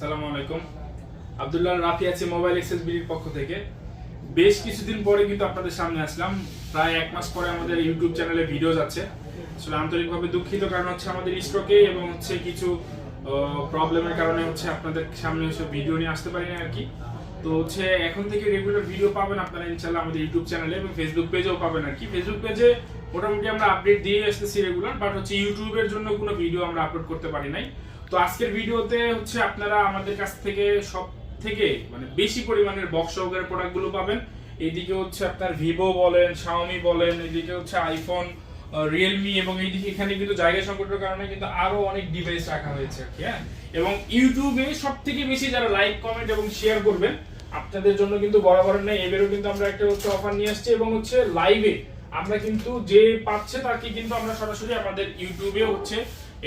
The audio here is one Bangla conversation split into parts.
সালামু আলাইকুম। আব্দুল্লাহ রাফি আছে মোবাইল এক্সেস পক্ষ থেকে। বেশ কিছুদিন পরে কিন্তু আপনাদের সামনে আসলাম। প্রায় এক মাস পরে আমাদের ইউটিউব চ্যানেলে ভিডিও যাচ্ছে আসলে আন্তরিকভাবে দুঃখিত কারণ হচ্ছে আমাদের এবং হচ্ছে কিছু প্রবলেমের কারণে হচ্ছে আপনাদের সামনে ভিডিও নিয়ে আসতে পারি না আর কি। তো হচ্ছে এখন থেকে রেগুলার ভিডিও পাবেন আপনারা ইনশাল্লাহ আমাদের ইউটিউব চ্যানেলে এবং ফেসবুক পেজেও পাবেন আর কি। ফেসবুক পেজে মোটামুটি আমরা আপডেট দিয়ে আসতেছি রেগুলার বাট হচ্ছে ইউটিউবের জন্য কোনো ভিডিও আমরা আপলোড করতে পারি নাই। তো আজকের ভিডিওতে হচ্ছে আপনারা আমাদের কাছ থেকে সব থেকে মানে বেশি পরিমাণের বক্স সহকারে প্রোডাক্টগুলো পাবেন। এইদিকে হচ্ছে আপনার ভিভো বলেন শাওমি বলেন এদিকে হচ্ছে আইফোন রিয়েলমি এবং এইদিকে এখানে কিন্তু জায়গা সংকটের কারণে কিন্তু আরও অনেক ডিভাইস রাখা হয়েছে হ্যাঁ এবং ইউটিউবে সব থেকে বেশি যারা লাইক কমেন্ট এবং শেয়ার করবেন, আপনাদের জন্য কিন্তু বরাবর নেই। এবারেও কিন্তু আমরা একটা হচ্ছে অফার নিয়ে আসছি এবং হচ্ছে লাইভে আমরা কিন্তু যে পাচ্ছে তাকে কিন্তু আমরা সরাসরি আমাদের ইউটিউবে হচ্ছে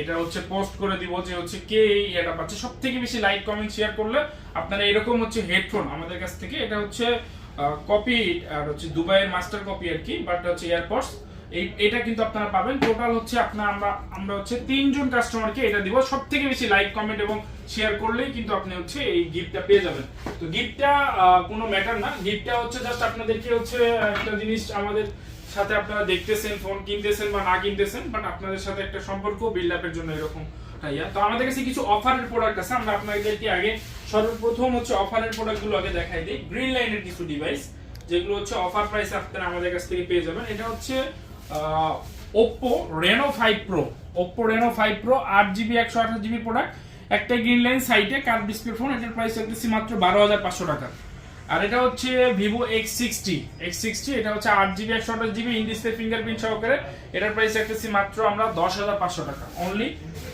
এটা হচ্ছে পোস্ট করে দিব যে হচ্ছে কে এই এটা পাচ্ছে। সব থেকে বেশি লাইক কমেন্ট শেয়ার করলে আপনারা এরকম হচ্ছে হেডফোন আমাদের কাছ থেকে। এটা হচ্ছে কপি আর হচ্ছে দুবাইয়ের মাস্টার কপি আর কি বাট হচ্ছে এয়ারপোর্টস এই, এটা কিন্তু আপনারা পাবেন। টোটাল হচ্ছে আপনার, আমরা আমরা হচ্ছে তিনজন কাস্টমারকে এটা দিব। সব থেকে বেশি লাইক কমেন্ট এবং শেয়ার করলেই কিন্তু আপনি হচ্ছে এই গিফটটা পেয়ে যাবেন। তো গিফটটা কোনো ম্যাটার না। গিফটটা হচ্ছে জাস্ট আপনাদেরকে হচ্ছে একটা জিনিস আমাদের সাথে আপনারা দেখতেছেন ফোন কিনতেছেন বা না কিনতেছেন বাট আপনাদের সাথে একটা সম্পর্ক বিল্ড আপের জন্য এরকম ইয়া তো আমাদের কাছে কিছু অফারের প্রোডাক্ট আছে, আমরা আপনাদেরকে আগে সর্বপ্রথম হচ্ছে অফারের প্রোডাক্টগুলো আগে দেখাই দিই। গ্রিন লাইনের কিছু ডিভাইস যেগুলো হচ্ছে অফার প্রাইস আপনারা আমাদের কাছ থেকে পেয়ে যাবেন। এটা হচ্ছে Oppo Reno five pro Oppo Reno five pro আট জিবি একশো আঠাশ জিবি প্রোডাক্ট একটা গ্রিন লাইন সাইটে কার ডিসপ্লে ফোন এটার প্রাইস রাখতেছি মাত্র বারো হাজার পাঁচশো টাকা। আর এটা হচ্ছে Vivo X sixty X sixty এটা হচ্ছে আট জিবি একশো আঠাশ জিবি ইন ফিঙ্গারপ্রিন্ট সহকারে। এটার প্রাইস রাখতেছি মাত্র আমরা দশ হাজার পাঁচশো টাকা। অনলি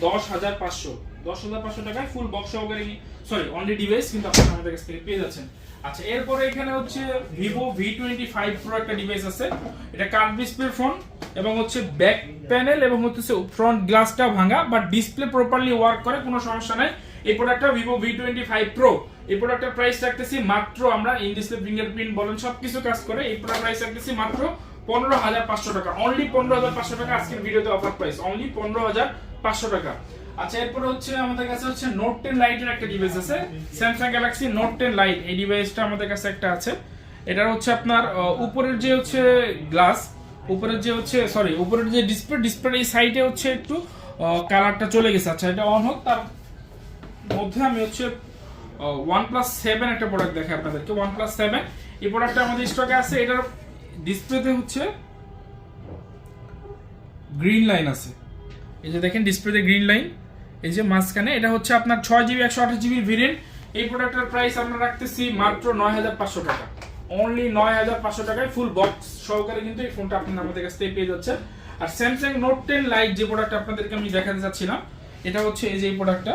দশ হাজার পাঁচশো। দশ হাজার পাঁচশো টাকায় ফুল বক্স সহকারে সরি অনলি ডিভাইস কিন্তু আপনারা আমাদের কাছ থেকে পেয়ে যাচ্ছেন। আচ্ছা এরপরে এখানে হচ্ছে Vivo V twenty five pro একটা ডিভাইস আছে। এটা কার্ভ ডিসপ্লে ফোন এবং হচ্ছে ব্যাক প্যানেল এবং হচ্ছে ফ্রন্ট গ্লাসটা ভাঙা বাট ডিসপ্লে প্রপারলি ওয়ার্ক করে, কোনো সমস্যা নাই। এই প্রোডাক্টটা Vivo V twenty five pro এই প্রোডাক্টের প্রাইস রাখতেছি মাত্র আমরা ইন ডিসপ্লে ফিঙ্গারপ্রিন্ট বলেন, সবকিছু কাজ করে এই প্রোডাক্ট প্রাইস রাখতেছি মাত্র পনেরো হাজার পাঁচশো টাকা। অনলি পনেরো হাজার পাঁচশো টাকা আজকের ভিডিওতে অফার প্রাইস অনলি পনেরো হাজার পাঁচশো টাকা। আচ্ছা এরপরে হচ্ছে আমাদের কাছে হচ্ছে নোট টেন লাইটের একটা ডিভাইস আছে Samsung Galaxy Note ten Lite এই ডিভাইসটা আমাদের কাছে একটা আছে। এটা হচ্ছে আপনার উপরের যে হচ্ছে গ্লাস উপরের যে হচ্ছে সরি উপরের যে ডিসপ্লে ডিসপ্লে এই সাইডে হচ্ছে একটু কালারটা চলে গেছে। আচ্ছা এটা অন হোক, তার মধ্যে আমি হচ্ছে ওয়ান প্লাস সেভেন একটা প্রোডাক্ট দেখে আপনাদেরকে। ওয়ান প্লাস সেভেন এই প্রোডাক্টটা আমাদের স্টকে আছে। এটার ডিসপ্লেতে হচ্ছে গ্রিন লাইন আছে। এই যে দেখেন ডিসপ্লেতে গ্রিন লাইন এই যে মাঝখানে, এটা হচ্ছে আপনার ছয় জিবি একশো আঠাশ জিবির ভেরিয়েন্ট এই প্রোডাক্টের প্রাইস আমরা রাখতেছি মাত্র নয় হাজার পাঁচশো টাকা। অনলি নয় হাজার পাঁচশো টাকায় ফুল বক্স সহকারে কিন্তু এই ফোনটা আপনার আমাদের কাছ থেকে পেয়ে যাচ্ছে আর স্যামসাং নোট টেন লাইট যে প্রোডাক্ট আপনাদেরকে আমি দেখাতে চাচ্ছিলাম, এটা হচ্ছে এই যে এই প্রোডাক্টটা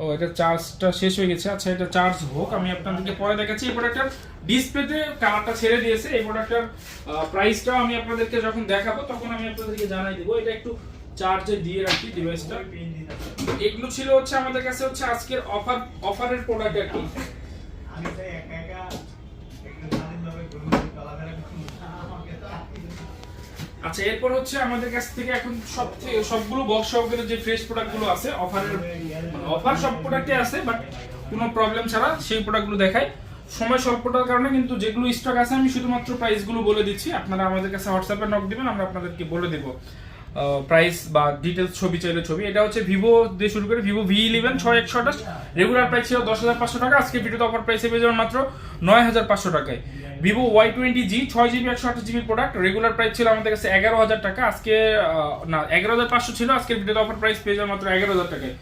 ও, এটা চার্জটা শেষ হয়ে গেছে। আচ্ছা এটা চার্জ হোক, আমি আপনাদেরকে পরে দেখাচ্ছি। এই প্রোডাক্টটার ডিসপ্লেতে কালারটা ছেড়ে দিয়েছে। এই প্রোডাক্টটার প্রাইসটাও আমি আপনাদেরকে যখন দেখাবো, তখন আমি আপনাদেরকে জানাই দেবো। এটা একটু চার্জে দিয়ে রাখি ডিভাইসটা এগুলো ছিল হচ্ছে আমাদের কাছে হচ্ছে আজকের অফার অফারের প্রোডাক্ট আর কি। আমি আচ্ছা এরপর হচ্ছে আমাদের কাছ থেকে এখন সব সবগুলো বক্স সহকারে যে ফ্রেশ প্রোডাক্টগুলো আছে অফারের অফার সব প্রোডাক্টে আছে বাট কোনো প্রবলেম ছাড়া সেই প্রোডাক্টগুলো দেখাই। সময় স্বল্পতার কারণে কিন্তু যেগুলো স্টক আছে, আমি শুধুমাত্র প্রাইসগুলো বলে দিচ্ছি। আপনারা আমাদের কাছে হোয়াটসঅ্যাপে নক দিবেন, আমরা আপনাদেরকে বলে দেবো। প্রাইস বা ডিটেলস ছবি চাইলে ছবি। এটা হচ্ছে ভিভো দিয়ে শুরু করে ভিভো ভি ইলেভেন ছয় একশো আঠাশ। রেগুলার প্রাইস ছিল দশ হাজার পাঁচশো টাকা, আজকে ভিডিওতে অফার প্রাইসে পেয়ে যাবেন মাত্র নয় হাজার পাঁচশো টাকায়। ভিভো ওয়াই টোয়েন্টি জি ছয় জিবি একশো আঠাশ জিবির প্রোডাক্ট রেগুলার প্রাইস ছিল আমাদের কাছে এগারো হাজার টাকা। আজকে না, এগারো হাজার পাঁচশো ছিল, আজকের ভিডিওতে অফার প্রাইস পেয়ে যাবে মাত্র এগারো হাজার টাকায়।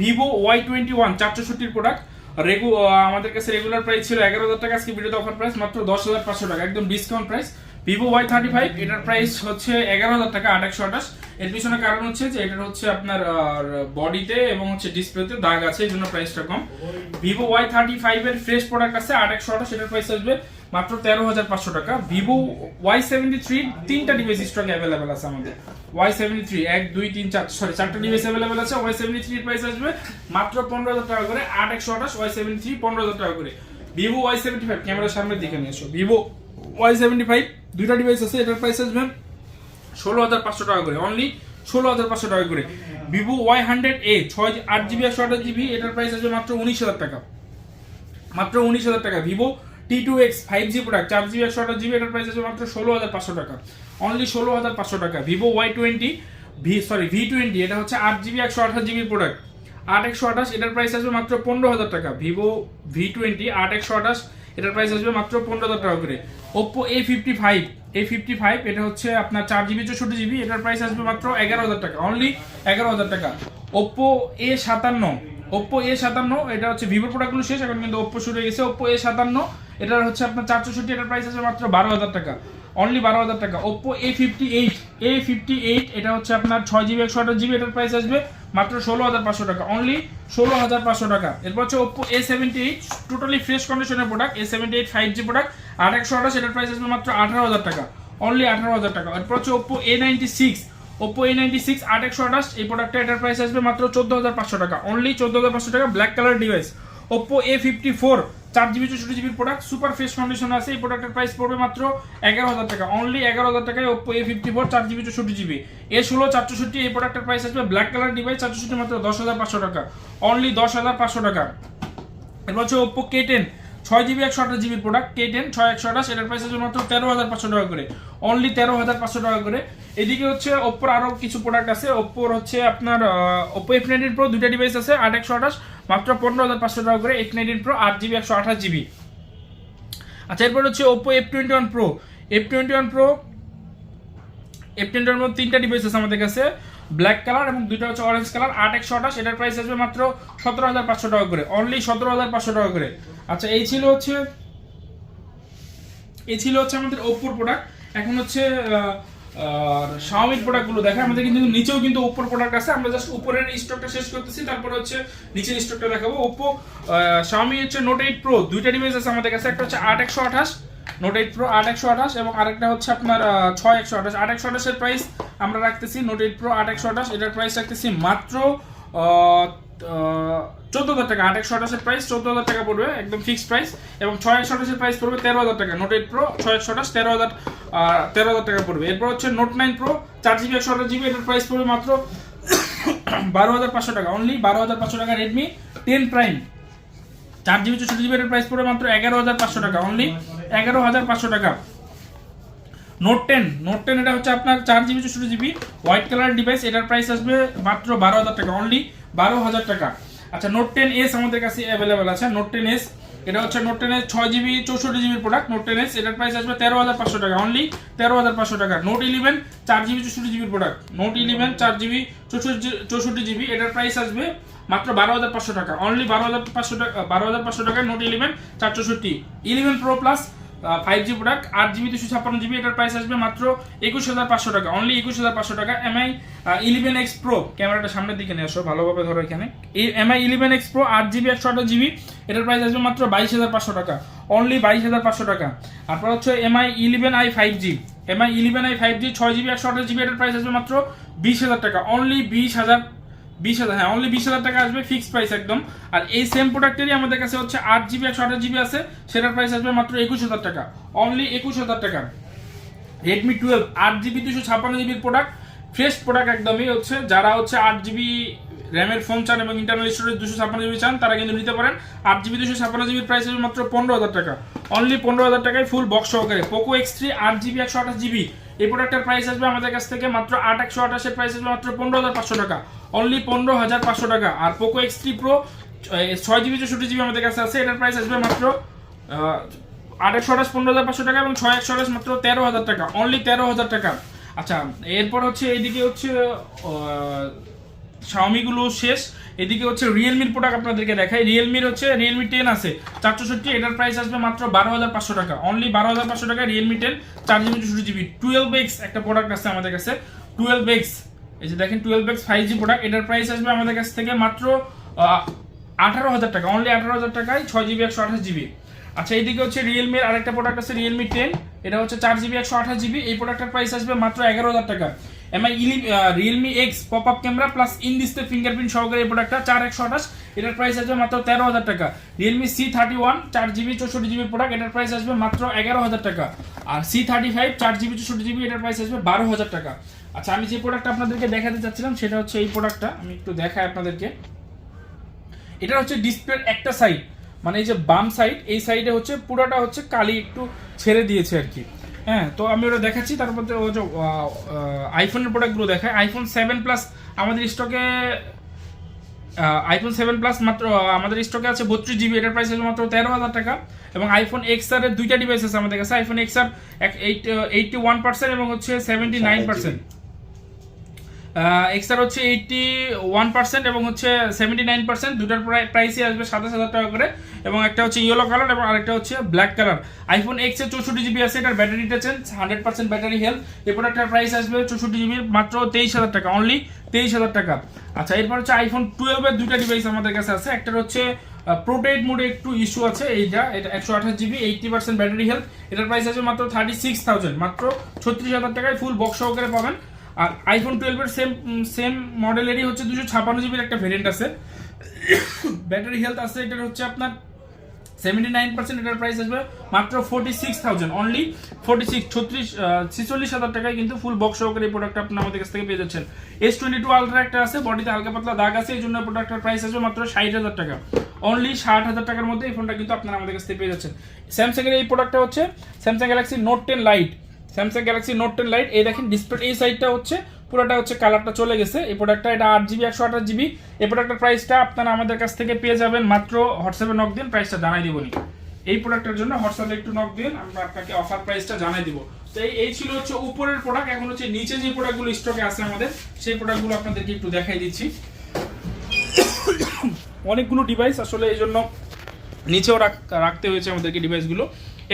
ভিভো ওয়াই টোয়েন্টি ওয়ান চারশোষট্টির প্রোডাক্ট রেগু আমাদের কাছে রেগুলার প্রাইস ছিল এগারো হাজার টাকা, আজকে ভিডিওতে অফার প্রাইস মাত্র দশ হাজার পাঁচশো টাকা, একদম discount price Vivo Y thirty five এটার প্রাইস হচ্ছে এগারো হাজার টাকা, আট একশো আঠাশ। এর পিছনে কারণ হচ্ছে যে এটার হচ্ছে আপনার বডিতে এবং হচ্ছে ডিসপ্লেতে দাগ আছে, এই জন্য প্রাইসটা কম। ভিভো ওয়াই থার্টি ফাইভ এর ফ্রেশ প্রোডাক্ট আছে, আট একশো আঠাশ, এটার প্রাইস আসবে মাত্র তেরো হাজার পাঁচশো টাকা। ভিভো ওয়াই সেভেন্টি থ্রি তিনটা ডিভাইস স্টক অ্যাভেলেবেল আছে আমাদের। ওয়াই সেভেন্টি থ্রি এক, দুই, তিন, চার সরি চারটা ডিভাইস অ্যাভেলেবেল আছে ওয়াই সেভেন্টি থ্রি প্রাইস আসবে মাত্র পনেরো হাজার টাকা করে, আট একশো আঠাশ ওয়াই সেভেন্টি থ্রি পনেরো হাজার টাকা করে। ভিভো ওয়াই সেভেন্টি ফাইভ ক্যামেরার সামনে দেখে নিয়ে এসো। ভিভো ওয়াই সেভেন্টি ফাইভ দুইটা ডিভাইস আছে, এটার প্রাইস আসবে ষোলো হাজার পাঁচশো টাকা করে অনলি ষোলো হাজার পাঁচশো টাকা করে। ভিভো ওয়াই হান্ড্রেড এ ছয়, আট জিবি একশো আঠাশ জিবি এটার প্রাইস আসবে মাত্র উনিশ হাজার টাকা। মাত্র উনিশ হাজার টাকা। Vivo T two X five G product চার জিবি একশো আঠাশ জিবি এটার প্রাইস আসবে মাত্র ষোলো হাজার পাঁচশো টাকা। অনলি ষোলো হাজার পাঁচশো টাকা। Vivo Y twenty V sorry V twenty এটা হচ্ছে আট জিবি একশো আঠাশ জিবির প্রোডাক্ট আট, একশো আঠাশ, এটার প্রাইস আসবে মাত্র পনেরো হাজার টাকা। ভিভো ভি টোয়েন্টি আট, একশো আঠাশ এটার প্রাইস আসবে মাত্র পনেরো হাজার টাকা করে। Oppo A fifty five A fifty five এটা হচ্ছে আপনার চার জিবি চৌষট্টি জিবি এটার প্রাইস আসবে মাত্র এগারো হাজার টাকা অনলি এগারো হাজার টাকা। ওপ্পো এ সাতান্ন ওপ্পো এ সাতান্ন, এটা হচ্ছে ভিভোর প্রোডাক্টগুলো শেষ, এখন কিন্তু ওপ্পো শুরু হয়ে গেছে। ওপ্পো এ সাতান্ন, এটার হচ্ছে আপনার চার চৌষট্টি, এটার প্রাইস আসবে মাত্র বারো হাজার টাকা অনলি বারো হাজার টাকা। Oppo A fifty eight A fifty eight এটা হচ্ছে আপনার ছয় জিবি একশো আঠাশ জিবি এটার প্রাইস আসবে মাত্র ষোলো হাজার পাঁচশো টাকা অনলি ষোলো হাজার পাঁচশো টাকা। এরপর হচ্ছে Oppo A seventy eight totally fresh কন্ডিশনের product A seventy eight five G product আট একশো আঠাশ, এটার প্রাইস আসবে মাত্র আঠারো হাজার টাকা অনলি আঠারো হাজার টাকা। এরপর হচ্ছে Oppo A ninety six Oppo A ninety six আট একশো আঠাশ, এই প্রোডাক্টটা এটার প্রাইস আসবে মাত্র চোদ্দ হাজার পাঁচশো টাকা অনলি চোদ্দ হাজার পাঁচশো টাকা black colour device Oppo A fifty four চার জিবি চৌষট্টি জিবির প্রোডাক্ট সুপার ফ্রেশ কন্ডিশন আছে। এই প্রোডাক্টের প্রাইস পড়বে মাত্র এগারো হাজার টাকা। অনলি এগারো হাজার টাকায় ওপো এ ফিফটি ফোর চার জিবি চৌষট্টি জিবি এ ষোলো, চার চৌষট্টি, এই প্রোডাক্টের প্রাইস আসবে ব্ল্যাক কালার ডিভাইস চার মাত্র দশ হাজার পাঁচশো টাকা। অনলি দশ হাজার পাঁচশো টাকা। এরপর হচ্ছে ওপো কে টেন ছয় জিবি, একশো আঠাশ জিবির প্রোডাক্ট কে টেন ছয়, একশো আঠাশ এটার প্রাইস আছে মাত্র তেরো হাজার পাঁচশো টাকা করে। অনলি তেরো হাজার পাঁচশো টাকা করে। এদিকে হচ্ছে ওপ্পোর আরও কিছু প্রোডাক্ট আছে। ওপ্পোর হচ্ছে আপনার ওপ্পো এফ নাইনটিন প্রো দুইটা ডিভাইস আছে, আট, একশো আঠাশ, মাত্র পনেরো হাজার পাঁচশো টাকা করে এফ নাইনটিন প্রো আট জিবি, একশো আঠাশ জিবি। আচ্ছা এরপর হচ্ছে Oppo F twenty one pro F twenty one pro F twenty one pro তিনটা ডিভাইস আছে আমাদের কাছে। ব্ল্যাক কালার এবং দুইটা হচ্ছে অরেঞ্জ কালার। আট একশো আঠাশ, এটার প্রাইস আসবে মাত্র সতেরো হাজার পাঁচশো টাকা করে। অনলি সতেরো হাজার পাঁচশো টাকা করে। আচ্ছা এই ছিল হচ্ছে, এই ছিল হচ্ছে আমাদের ওপ্পোর প্রোডাক্ট এখন হচ্ছে শাওমির প্রোডাক্টগুলো দেখে আমাদের কিন্তু নিচেও কিন্তু ওপ্পোর প্রোডাক্ট আছে। আমরা জাস্ট উপরের স্টকটা শেষ করতেছি। তারপরে হচ্ছে নিচের স্টকটা দেখাবো। ওপ্পো শাওমি হচ্ছে নোট এইট প্রো দুইটা ডিভাইস আছে আমাদের কাছে। একটা হচ্ছে আট একশো আঠাশ নোট এইট প্রো আট একশো আঠাশ এবং আরেকটা হচ্ছে আপনার ছয় একশো আঠাশ। আট একশো আঠাশের প্রাইস আমরা রাখতেছি নোট এইট প্রো আট একশো আঠাশ। এটার প্রাইস রাখতেছি মাত্র চোদ্দ হাজার টাকা। আট একশো আঠাশের প্রাইস চোদ্দ হাজার টাকা পড়বে, একদম ফিক্সড প্রাইস এবং ছয় একশো আঠাশের প্রাইস পড়বে তেরো হাজার টাকা। নোট এইট প্রো ছয় একশো আঠাশ, তেরো হাজার তেরো হাজার টাকা পড়বে। এরপর হচ্ছে নোট নাইন প্রো চার জিবি একশো আঠাশ জিবি এটার প্রাইস পড়বে মাত্র বারো হাজার পাঁচশো টাকা। অনলি বারো হাজার পাঁচশো টাকা রেডমি টেন প্রাইম চার জিবি চৌষট্টি জিবি এটার প্রাইস পড়বে মাত্র এগারো হাজার পাঁচশো টাকা। অনলি এগারো হাজার পাঁচশো টাকা। নোট টেন নোট টেন এটা হচ্ছে আপনার চার জিবি চৌষট্টি জিবি হোয়াইট কালার ডিভাইস এটার প্রাইস আসবে মাত্র বারো হাজার টাকা অনলি বারো হাজার টাকা। আচ্ছা নোট টেন এস আমাদের কাছে অ্যাভেলেবেল আছে নোট টেন এস এটা হচ্ছে নোট টেন এস ছয় জিবি চৌষট্টি জিবির প্রোডাক্ট নোট টেন এস এটার প্রাইস আসবে তেরো হাজার পাঁচশো টাকা অনলি তেরো হাজার পাঁচশো টাকা। নোট ইলেভেন চার জিবি চৌষট্টি জিবির প্রোডাক্ট নোট ইলেভেন চার জিবি চৌষট্টি চৌষট্টি জিবি এটার প্রাইস আসবে মাত্র বারো হাজার পাঁচশো টাকা অনলি বারো হাজার পাঁচশো টাকা, বারো হাজার পাঁচশো টাকা নোট ইলেভেন চার চৌষট্টি। Eleven pro plus five G product আট জিবি দুশো ছাপ্পান্ন জিবি এটার প্রাইস আসবে মাত্র একুশ হাজার পাঁচশো টাকা। অনলি একুশ হাজার পাঁচশো টাকা। এমআই ইলেভেন এক্স প্রো ক্যামেরাটা সামনের দিকে নিয়ে আসো, ভালোভাবে ধরো এখানে। এই এমআই ইলেভেন এক্স প্রো আট জিবি একশো আঠাশ জিবি এটার প্রাইস আসবে মাত্র বাইশ হাজার পাঁচশো টাকা। অনলি বাইশ হাজার পাঁচশো টাকা। তারপর হচ্ছে MI eleven i five G MI eleven i five G ছয় জিবি একশো আঠাশ জিবি এটার প্রাইস আসবে মাত্র বিশ হাজার টাকা। অনলি বিশ হাজার বিশ হাজার হ্যাঁ অনলি বিশ হাজার টাকা আসবে ফিক্সড প্রাইস একদম। আর এই সেম প্রোডাক্টেরই আমাদের কাছে হচ্ছে আট জিবি একশো আঠাশ জিবি আছে, সেটার প্রাইস আসবে মাত্র একুশ হাজার টাকা। অনলি একুশ হাজার টাকা। রেডমি টুয়েলভ আট জিবি দুশো ছাপ্পান্ন জিবির প্রোডাক্ট ফ্রেশ প্রোডাক্ট একদমই হচ্ছে। যারা হচ্ছে আট জিবি র্যামের ফোন চান এবং ইন্টারনাল স্টোরেজ দুশো ছাপ্পান্ন জিবি চান, তারা কিন্তু নিতে পারেন। আট জিবি দুশো ছাপ্পান্ন জিবির প্রাইস হবে মাত্র পনেরো হাজার টাকা। অনলি পনেরো হাজার টাকায় ফুল বক্স সহকারে। পোকো এক্স থ্রি আট জিবি একশো আঠাশ জিবি এই প্রোডাক্টের প্রাইস আসবে আমাদের কাছ থেকে মাত্র আট একশো আঠাশের প্রাইস আসবে মাত্র পনেরো হাজার পাঁচশো টাকা। অনলি পনেরো হাজার পাঁচশো টাকা। আর পোকো এক্স থ্রি প্রো ছয় জিবি চৌষট্টি জিবি আমাদের কাছে আছে, এটার প্রাইস আসবে মাত্র আট একশো আঠাশ, পনেরো হাজার পাঁচশো টাকা এবং ছয় একশো আঠাশ মাত্র তেরো হাজার টাকা। অনলি তেরো হাজার টাকা। আচ্ছা এরপর হচ্ছে এইদিকে হচ্ছে শাওমিগুলো শেষ। এদিকে হচ্ছে রিয়েলমির প্রোডাক্ট আপনাদেরকে দেখাই। রিয়েলমির হচ্ছে রিয়েলমি টেন আছে চার চৌষট্টি এটার প্রাইস আসবে মাত্র বারো হাজার পাঁচশো টাকা। অনলি বারো হাজার পাঁচশো টাকা রিয়েলমি টেন চার জিবি চৌষট্টি জিবি টুয়েলভ এক্স একটা প্রোডাক্ট আছে আমাদের কাছে। টুয়েলভ এক্স এই যে দেখেন twelve X five G product এটার প্রাইস আসবে আমাদের কাছ থেকে মাত্র আঠারো হাজার টাকা। অনলি আঠারো হাজার টাকায় ছয় জিবি একশো আঠাশ জিবি আচ্ছা এইদিকে হচ্ছে রিয়েলমির আরেকটা প্রোডাক্ট আছে রিয়েলমি টেন এটা হচ্ছে চার জিবি একশো আঠাশ জিবি এই প্রোডাক্টের প্রাইস আসবে মাত্র এগারো হাজার টাকা। MI Ili Realme X pop up camera plus in display fingerprint সহকারে প্রোডাক্টটা চার একশো আঠাশ, এটার প্রাইস আসবে মাত্র তেরো হাজার টাকা। রিয়েলমি সি থার্টি ওয়ান চার জিবি, চৌষট্টি জিবি প্রোডাক্ট এটার প্রাইস আসবে মাত্র এগারো হাজার টাকা। আর সি থার্টি ফাইভ চার জিবি, চৌষট্টি জিবি, এটার প্রাইস আসবে বারো হাজার টাকা। আচ্ছা আমি যে প্রোডাক্টটা আপনাদেরকে দেখাতে চাচ্ছিলাম, সেটা হচ্ছে এই প্রোডাক্টটা আমি একটু দেখাই আপনাদেরকে। এটা হচ্ছে ডিসপ্লের একটা সাইড মানে এই যে বাম সাইড এই সাইডে হচ্ছে পুরোটা হচ্ছে কালি একটু ছেড়ে দিয়েছে আর কি। হ্যাঁ তো আমি ওটা দেখাচ্ছি, তারপর ও যে আইফোনের প্রোডাক্টগুলো দেখায়। আইফোন সেভেন প্লাস আমাদের স্টকে আইফোন সেভেন প্লাস মাত্র আমাদের স্টকে আছে বত্রিশ জিবি এটার প্রাইস আছে মাত্র তেরো হাজার টাকা। এবং আইফোন এক্স আর দুইটা ডিভাইস আছে আমাদের কাছে iPhone X R eight eighty one percent এবং হচ্ছে সেভেন্টি নাইন পার্সেন্ট এক্সআর হচ্ছে এইটটি ওয়ান পার্সেন্ট এবং হচ্ছে সেভেন্টি নাইন পার্সেন্ট দুটার প্রাইসই আসবে সাতাশ হাজার টাকা করে। এবং একটা হচ্ছে ইয়েলো কালার এবং আরেকটা হচ্ছে ব্ল্যাক কালার আইফোন এক্সের চৌষট্টি জিবি আছে, এটার ব্যাটারিটা change hundred percent battery health এই প্রোডাক্টের প্রাইস আসবে চৌষট্টি জিবির মাত্র তেইশ হাজার টাকা অনলি তেইশ হাজার টাকা। আচ্ছা এরপর হচ্ছে আইফোন টুয়েলভের দুটা ডিভাইস আমাদের কাছে আছে। একটা হচ্ছে প্রোটেট মোডে একটু ইস্যু আছে, এইটা, এটা একশো আঠাশ GB eighty percent battery health এটার প্রাইস আছে মাত্র থার্টি সিক্স থাউজেন্ড মাত্র ছত্রিশ হাজার টাকায় ফুল বক্স সহকারে পাবেন। আর আইফোন টুয়েলভের সেম সেম মডেলেরই হচ্ছে দুশো ছাপান্ন জিবির একটা ভেরিয়েন্ট আছে। ব্যাটারি হেলথ আছে, এটার হচ্ছে আপনার সেভেন্টি নাইন পার্সেন্ট এটার প্রাইস আসবে মাত্র forty six thousand only forty six ছত্রিশ ছিচল্লিশ হাজার টাকায় কিন্তু ফুল বক্স সহকারে এই প্রোডাক্ট আপনি আমাদের কাছ থেকে পেয়ে যাচ্ছেন। এস টোয়েন্টি টু আলট্রা একটা আছে বডিতে হালকা পাতলা দাগ আছে এই জন্য প্রোডাক্টের প্রাইস আসবে মাত্র ষাট হাজার টাকা। অনলি ষাট হাজার টাকার মধ্যে এই ফোনটা কিন্তু আপনারা আমাদের কাছ থেকে পেয়ে যাচ্ছেন। স্যামসাংয়ের এই প্রোডাক্টটা হচ্ছে Samsung Galaxy Note ten Lite Samsung Galaxy Note ten Lite এই দেখেন ডিসপ্লে এই সাইডটা হচ্ছে, পুরোটা হচ্ছে কালারটা চলে গেছে। এই প্রোডাক্টটা এটা আট জিবি একশো আঠাশ জিবি এই প্রোডাক্টের প্রাইসটা আপনারা আমাদের কাছ থেকে পেয়ে যাবেন মাত্র হোয়াটসঅ্যাপে নক দিন প্রাইসটা জানাই দিবনি এই প্রোডাক্টের জন্য হোয়াটসঅ্যাপে একটু নক দিন, আমরা আপনাকে অফার প্রাইসটা জানাই দিব। তো এই ছিল হচ্ছে উপরের প্রোডাক্ট এখন হচ্ছে নিচে যে প্রোডাক্টগুলো স্টকে আছে আমাদের, সেই প্রোডাক্টগুলো আপনাদেরকে একটু দেখাই দিচ্ছি। অনেকগুলো ডিভাইস আসলে এই জন্য নিচেও রাখ- রাখতে হয়েছে আমাদেরকে ডিভাইসগুলো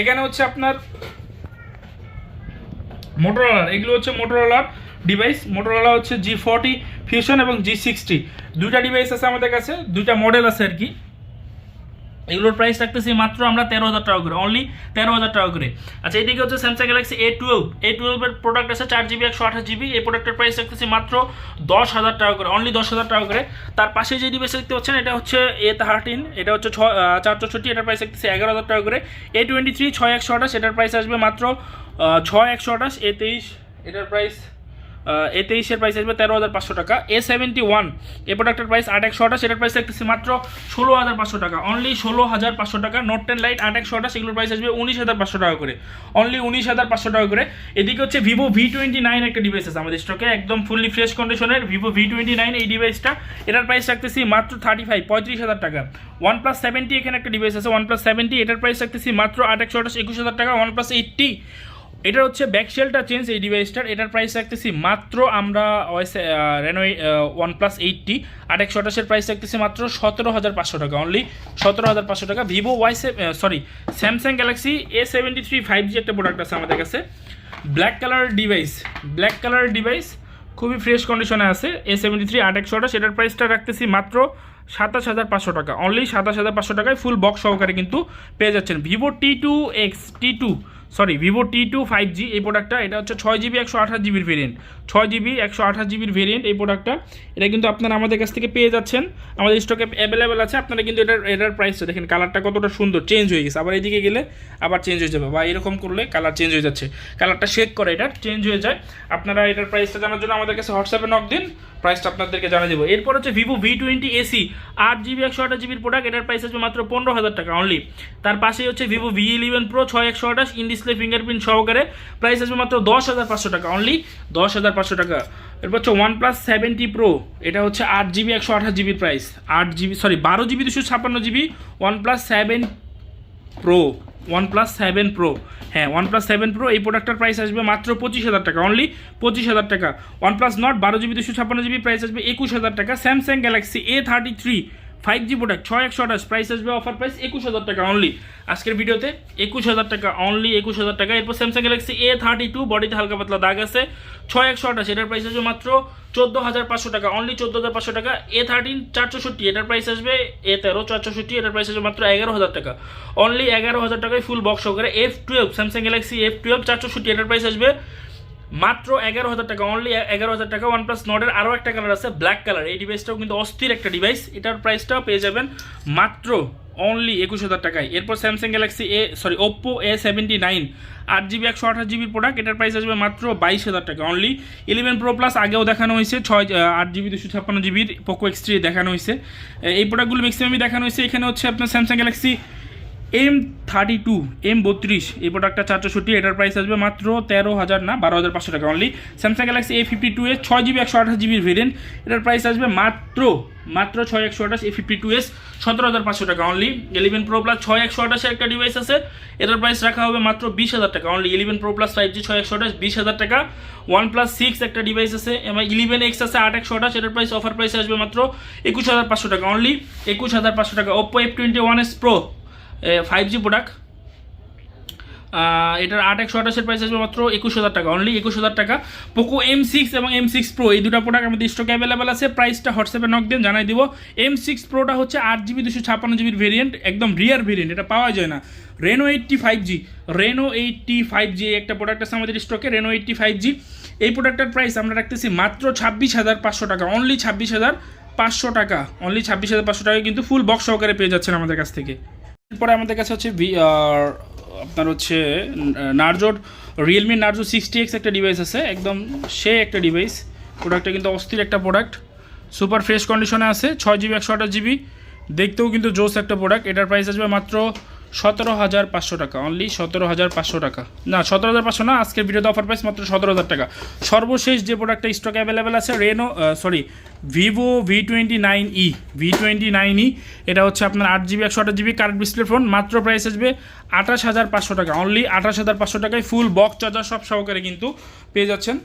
এখানে হচ্ছে আপনার মোটরোলার এগুলো হচ্ছে মোটোরোলার ডিভাইস মোটোরোলা হচ্ছে জি ফর্টি ফিউশন এবং জি সিক্সটি দুইটা ডিভাইস আছে আমাদের কাছে, দুইটা মডেল আছে আর কি। এগুলোর প্রাইস রাখতেছি মাত্র আমরা তেরো হাজার টাকা করে অনলি তেরো হাজার টাকা করে। আচ্ছা এদিকে হচ্ছে Samsung Galaxy A twelve A টুয়েলভের প্রোডাক্ট আছে চার জিবি একশো আঠাশ জিবি এই প্রোডাক্টের প্রাইস রাখতেছি মাত্র দশ হাজার টাকা করে অনলি দশ হাজার টাকা করে। তার পাশে যে ডিভাইস দেখতে পাচ্ছেন, এটা হচ্ছে এ থার্টিন এটা হচ্ছে ছ চার চৌষট্টি, এটার প্রাইস রাখতেছি এগারো হাজার টাকা করে। এ টোয়েন্টি থ্রি ছয় একশো আঠাশ, এটার প্রাইস আসবে মাত্র ছয় একশো আঠাশ এ তেইশ, এটার প্রাইস এ তেইশের প্রাইস আসবে তেরো হাজার পাঁচশো টাকা। এ সেভেন্টি ওয়ান এই প্রোডাক্টের প্রাইস আট একশো আঠাশ, এটার প্রাইস রাখতেছি মাত্র ষোলো হাজার পাঁচশো টাকা। অনলি ষোলো হাজার পাঁচশো টাকা নোট টেন লাইট আট একশো আঠাশ, এগুলোর প্রাইস আসবে উনিশ হাজার পাঁচশো টাকা করে। অনলি উনিশ হাজার পাঁচশো টাকা করে। এদিকে হচ্ছে ভিভো ভি টোয়েন্টি নাইন একটা ডিভাইস আছে আমাদের স্টকে একদম ফুললি ফ্রেশ কন্ডিশনের ভিভো ভি টোয়েন্টি নাইন এই ডিভাইসটা এটার প্রাইস রাখতেছি মাত্র থার্টি ফাইভ পঁয়ত্রিশ হাজার টাকা। ওয়ান প্লাস সেভেন্টি এখানে একটা ডিভাইস আছে ওয়ান প্লাস সেভেন্টি এটার প্রাইস রাখতেছি মাত্র আট একশো আঠাশ, একুশ হাজার টাকা। ওয়ান প্লাস এইটটি এটার হচ্ছে ব্যাকশেলটা চেঞ্জ এই ডিভাইসটার এটার প্রাইস রাখতেছি মাত্র আমরা রেনো ওয়ান প্লাস এইটটি আর একশো আঠাশের প্রাইস রাখতেছি মাত্র সতেরো হাজার পাঁচশো টাকা। অনলি সতেরো হাজার পাঁচশো টাকা। Vivo Y sorry Samsung Galaxy A seventy three five G একটা প্রোডাক্ট আছে আমাদের কাছে। Black colour device black colour device খুবই ফ্রেশ কন্ডিশনে আছে। এ সেভেন্টি থ্রি আট একশো আঠাশ এটার প্রাইসটা রাখতেছি মাত্র সাতাশ হাজার পাঁচশো টাকা। অনলি সাতাশ হাজার পাঁচশো টাকায় ফুল বক্স সহকারে কিন্তু পেয়ে যাচ্ছেন। Vivo T two X T two sorry Vivo T two five G এই প্রোডাক্টটা এটা হচ্ছে ছয় জিবি একশো আঠাশ জিবির ভেরিয়েন্ট ছয় জিবি একশো আঠাশ জিবির ভেরিয়েন্ট এই প্রোডাক্টটা এটা কিন্তু আপনারা আমাদের কাছ থেকে পেয়ে যাচ্ছেন। আমাদের স্টকে অ্যাভেলেবেল আছে। আপনারা কিন্তু এটার এটার প্রাইসটা দেখেন কালারটা কতটা সুন্দর চেঞ্জ হয়ে গেছে। আবার এদিকে গেলে আবার চেঞ্জ হয়ে যাবে। বা এরকম করলে কালার চেঞ্জ হয়ে যাচ্ছে। কালারটা শেক করে এটা চেঞ্জ হয়ে যায়। আপনারা এটার প্রাইসটা জানার জন্য আমাদের কাছে হোয়াটসঅ্যাপে নক দিন। প্রাইসটা আপনাদেরকে জানিয়ে দেবো। এরপর হচ্ছে ভিভো ভি টোয়েন্টি এসি আট জিবি একশো আঠাশ জিবির প্রোডাক্ট এটার প্রাইস আসবে মাত্র পনেরো হাজার টাকা অনলি তার পাশেই হচ্ছে ভিভো ভি ইলেভেন প্রো ছয় একশো আঠাশ ইন ডিসপ্লে ফিঙ্গারপ্রিন্ট সহকারে প্রাইস আসবে মাত্র দশ হাজার পাঁচশো টাকা অনলি দশ হাজার পাঁচশো টাকা। এরপর হচ্ছে ওয়ান প্লাস সেভেন্টি প্রো এটা হচ্ছে আট জিবি একশো আঠাশ জিবির প্রাইস আট জিবি সরি বারো জিবি দুশো ছাপ্পান্ন GB one plus seven pro one plus seven pro হ্যাঁ ওয়ান প্লাস সেভেন প্রো এই প্রোডাক্টটার প্রাইস আসবে মাত্র পঁচিশ হাজার টাকা অনলি পঁচিশ হাজার টাকা। ওয়ান প্লাস নট বারো জিবি দুশো ছাপ্পান্ন জিবি প্রাইস আসবে একুশ হাজার টাকা। Samsung Galaxy A thirty three five G product ছয় একশো আঠাশ প্রাইস আসবে অফার প্রাইস একুশ হাজার টাকা অনলি আজকের ভিডিওতে একুশ হাজার টাকা অনলি একুশ হাজার টাকা। এরপর Samsung Galaxy A thirty two বডিতে হালকা পাতলা দাগ আছে। ছয় একশো আঠাশ, এটার প্রাইস আসবে মাত্র চোদ্দ হাজার পাঁচশো টাকা অনলি চোদ্দ হাজার পাঁচশো টাকা। এ থার্টিন চারশোষট্টি এটার প্রাইস আসবে এ তেরো চারশোষট্টি এটার প্রাইস আসবে মাত্র এগারো হাজার টাকা। অনলি এগারো হাজার টাকায় ফুল বক্স সহকারে F twelve Samsung Galaxy F twelve চারশোষট্টি এটার প্রাইস আসবে মাত্র এগারো হাজার টাকা অনলি এগারো হাজার টাকা ওয়ান প্লাস নটের আরও একটা কালার আছে ব্ল্যাক কালার এই ডিভাইসটাও কিন্তু অস্থির একটা ডিভাইস এটার প্রাইসটাও পেয়ে যাবেন মাত্র অনলি একুশ হাজার টাকায়। এরপর Samsung Galaxy A sorry Oppo A seventy nine আট জিবি একশো আঠাশ জিবির প্রোডাক্ট এটার প্রাইস আসবে মাত্র বাইশ হাজার টাকা অনলি ইলেভেন প্রো প্লাস আগেও দেখানো হয়েছে, ছয় আট জিবি দুশো ছাপ্পান্ন জিবির পোকো এক্স থ্রি দেখানো হয়েছে। এই প্রোডাক্টগুলো ম্যাক্সিমামই দেখানো হয়েছে। এখানে হচ্ছে আপনার Samsung Galaxy M thirty two M বত্রিশ এই প্রোডাক্টটা চারশোষট্টি এটার প্রাইস আসবে মাত্র তেরো হাজার না, বারো হাজার পাঁচশো টাকা only Samsung Galaxy A fifty two S ছয় জিবি একশো আঠাশ জিবির ভেরিয়েন্ট এটার প্রাইস আসবে মাত্র মাত্র ছয়, একশো আঠাশ এ ফিফটি টু এস সতেরো হাজার পাঁচশো টাকা অনলি ইলেভেন প্রো প্লাস ছয়, একশো আঠাশের একটা ডিভাইস আছে, এটার প্রাইস রাখা হবে মাত্র বিশ হাজার টাকা only eleven pro plus five G ছয়, একশো আঠাশ, বিশ হাজার টাকা। ওয়ান প্লাস সিক্স একটা ডিভাইস আছে এবং ইলেভেন এক্স আছে, আট, একশো আঠাশ, এটার প্রাইস অফার প্রাইস আসবে মাত্র একুশ হাজার পাঁচশো টাকা অনলি একুশ হাজার পাঁচশো টাকা Oppo F twenty one S pro five G product এটার আট একশো আঠাশের প্রাইস আসবে মাত্র একুশ হাজার টাকা অনলি একুশ হাজার টাকা। পোকো এম সিক্স এবং এম সিক্স প্রো এই দুটো প্রোডাক্ট আমাদের স্টকে অ্যাভেলেবেল আছে। প্রাইসটা হোয়াটসঅ্যাপে নক দিন, জানাই দিব। এম সিক্স প্রোটা হচ্ছে আট জিবি দুশো ছাপ্পান্ন জিবির ভেরিয়েন্ট একদম রিয়ার ভেরিয়েন্ট এটা পাওয়া যায় না। Reno eighty five G Reno eighty five G একটা প্রোডাক্ট আছে আমাদের স্টকে রেনো এইটটি ফাইভ জি এই প্রোডাক্টের প্রাইস আমরা রাখতেছি মাত্র ছাব্বিশ হাজার পাঁচশো টাকা অনলি ছাব্বিশ হাজার পাঁচশো টাকা অনলি ছাব্বিশ হাজার পাঁচশো টাকা কিন্তু ফুল বক্স সহকারে পেয়ে যাচ্ছেন আমাদের কাছ থেকে। এরপরে আমাদের কাছে হচ্ছে আপনার হচ্ছে নার্জোর রিয়েলমি নার্জো সিক্সটি এক্স একটা ডিভাইস আছে, একদম সে একটা ডিভাইস প্রোডাক্টটা কিন্তু অস্থির একটা প্রোডাক্ট সুপার ফ্রেশ কন্ডিশনে আছে, ছয় জিবি একশো আঠাশ জিবি দেখতেও কিন্তু জোস একটা প্রোডাক্ট এটার প্রাইস আসবে মাত্র সতেরো হাজার পাঁচশো টাকা অনলি সতেরো হাজার পাঁচশো টাকা। না, সতেরো হাজার পাঁচশো না, আজকের ভিডিওতে অফার প্রাইস মাত্র সতেরো হাজার টাকা। সর্বশেষ যে প্রোডাক্টটা স্টক অ্যাভেলেবেল আছে Reno sorry Vivo V twenty nine E V twenty nine E এটা হচ্ছে আপনার আট জিবি একশো আঠাশ জিবি কার্ড ডিসপ্লে ফোন মাত্র প্রাইস আসবে আঠাশ হাজার পাঁচশো টাকা। অনলি আঠাশ হাজার পাঁচশো টাকায় ফুল বক্স চার্জার সব সহকারে কিন্তু পেয়ে যাচ্ছেন।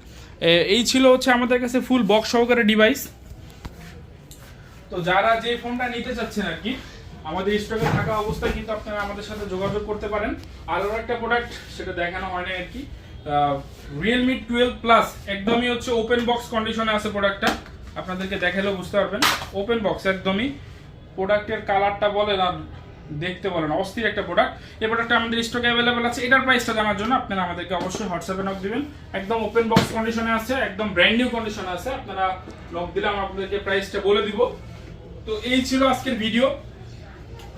এই ছিল হচ্ছে আমাদের কাছে ফুল বক্স সহকারে ডিভাইস তো যারা যে ফোনটা নিতে চাচ্ছেন আর কি আমাদের স্টকে থাকা অবস্থায় কিন্তু আপনারা আমাদের সাথে যোগাযোগ করতে পারেন। আর আরও একটা প্রোডাক্ট সেটা দেখানো হয় না আর কি। রিয়েলমি টুয়েলভ প্লাস একদমই হচ্ছে ওপেন বক্স কন্ডিশনে আছে প্রোডাক্টটা আপনাদেরকে দেখালেও বুঝতে পারবেন। ওপেন বক্স একদমই। প্রোডাক্টের কালারটা বলেন আর দেখতে বলেন, অস্থির একটা প্রোডাক্ট এই প্রোডাক্টটা আমাদের স্টকে অ্যাভেলেবেল আছে। এটার প্রাইসটা জানার জন্য আপনারা আমাদেরকে অবশ্যই হোয়াটসঅ্যাপে নক দিবেন। একদম ওপেন বক্স কন্ডিশনে আছে, একদম ব্র্যান্ড নিউ কন্ডিশনে আছে। আপনারা নক দিলে আমরা আপনাদেরকে প্রাইসটা বলে দিব। তো এই ছিল আজকের ভিডিও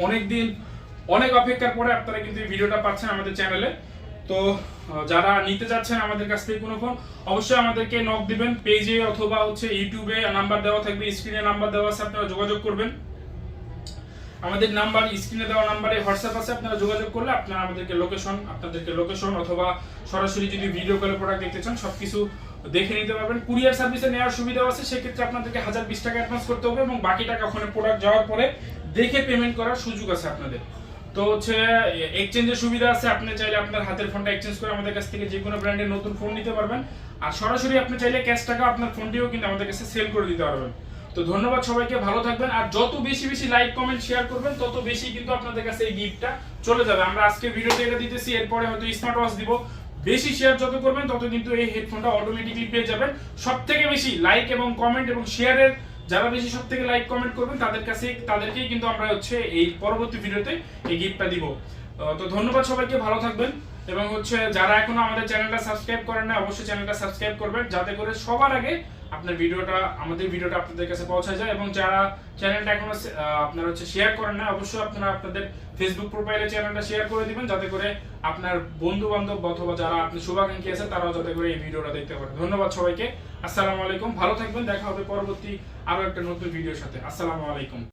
অনেকদিন, অনেক অপেক্ষার পরে আপনারা কিন্তু এই ভিডিওটা পাচ্ছেন আমাদের চ্যানেলে। তো যারা নিতে যাচ্ছেন আমাদের কাছ থেকে কোনো ফোন অবশ্যই আমাদেরকে নক দিবেন পেজে অথবা হচ্ছে ইউটিউবে নাম্বার দেওয়া থাকবে স্ক্রিনে নাম্বার দেওয়া আছে, আপনারা যোগাযোগ করবেন। আমাদের নাম্বার স্ক্রিনে দেওয়া নাম্বারে হোয়াটসঅ্যাপ আছে, আপনারা যোগাযোগ করলে আপনারা আমাদেরকে লোকেশন আপনাদেরকে লোকেশন অথবা সরাসরি যদি ভিডিও কলে প্রোডাক্ট দেখতে চান, সবকিছু দেখে নিতে পারবেন। কুরিয়ার সার্ভিসে নেওয়ার সুবিধাও আছে, সেক্ষেত্রে আপনাদেরকে হাজার বিশ টাকা অ্যাডভান্স করতে হবে এবং বাকি টাকা ওখানে প্রোডাক্ট যাওয়ার পরে দেখে পেমেন্ট করার সুযোগ আছে আপনাদের। তো হচ্ছে এক্সচেঞ্জের সুবিধা আছে, আপনি চাইলে আপনার হাতের ফোনটা এক্সচেঞ্জ করে আমাদের কাছ থেকে যে কোনো ব্র্যান্ডের নতুন ফোন নিতে পারবেন। আর সরাসরি আপনি চাইলে ক্যাশ টাকা আপনার ফোনটিও কিন্তু আমাদের কাছে সেল করে দিতে পারবেন। তো ধন্যবাদ সবাইকে, ভালো থাকবেন। আর যত বেশি বেশি লাইক কমেন্ট শেয়ার করবেন, তত বেশি কিন্তু আপনাদের কাছে এই গিফটটা চলে যাবে। আমরা আজকে ভিডিওতে এটা দিতেছি, এরপরে হয়তো স্মার্ট ওয়াচ দিব। বেশি শেয়ার যত করবেন, তত কিন্তু এই হেডফোনটা অটোমেটিকলি পেয়ে যাবেন। সব থেকে বেশি লাইক এবং কমেন্ট এবং শেয়ারের যারা বেশি সব থেকে লাইক কমেন্ট করবেন, তাদের কাছে তাদেরকেই কিন্তু আমরা হচ্ছে এই পরবর্তী ভিডিওতে এই গিফটটা দিব। তো ধন্যবাদ সবাইকে, ভালো থাকবেন। এবং হচ্ছে যারা এখনও আমাদের চ্যানেলটা সাবস্ক্রাইব করেন না অবশ্যই চ্যানেলটা সাবস্ক্রাইব করবেন, যাতে করে সবার আগে আপনার ভিডিওটা আমাদের ভিডিওটা আপনাদের কাছে পৌঁছায় যায়। এবং যারা চ্যানেলটা এখনও আপনারা হচ্ছে শেয়ার করেন না অবশ্যই আপনারা আপনাদের ফেসবুক প্রোফাইলে চ্যানেলটা শেয়ার করে দিবেন, যাতে করে আপনার বন্ধু বান্ধব অথবা যারা আপনি শুভাকাঙ্ক্ষী আছে তারাও যাতে করে এই ভিডিওটা দেখতে পারে। ধন্যবাদ সবাইকে। আসসালামু আলাইকুম ভালো থাকবেন দেখা হবে পরবর্তী আরও একটা নতুন ভিডিওর সাথে। আসসালামু আলাইকুম।